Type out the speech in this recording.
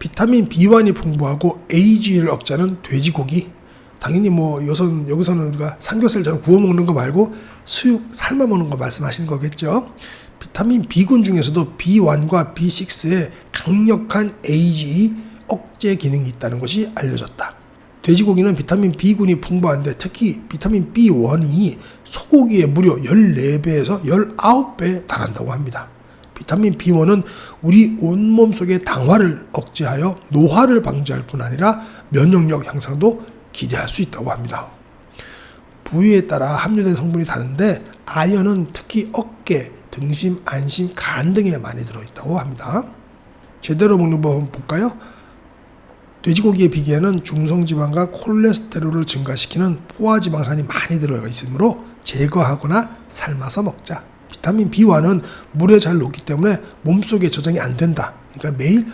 비타민 B1이 풍부하고 AG를 억제하는 돼지고기. 당연히 뭐 여기서는, 여기서는 우리가 삼겹살처럼 구워 먹는 거 말고 수육 삶아 먹는 거 말씀하시는 거겠죠. 비타민 B군 중에서도 B1과 B6에 강력한 AGE 억제 기능이 있다는 것이 알려졌다. 돼지고기는 비타민 B군이 풍부한데 특히 비타민 B1이 소고기의 무려 14배에서 19배에 달한다고 합니다. 비타민 B1은 우리 온몸 속의 당화를 억제하여 노화를 방지할 뿐 아니라 면역력 향상도 기대할 수 있다고 합니다. 부위에 따라 함유된 성분이 다른데 아연은 특히 어깨, 등심, 안심, 간 등에 많이 들어있다고 합니다. 제대로 먹는 법 볼까요? 돼지고기의 비계에는 중성지방과 콜레스테롤을 증가시키는 포화지방산이 많이 들어가 있으므로 제거하거나 삶아서 먹자. 비타민 B1은 물에 잘 녹기 때문에 몸속에 저장이 안 된다. 그러니까 매일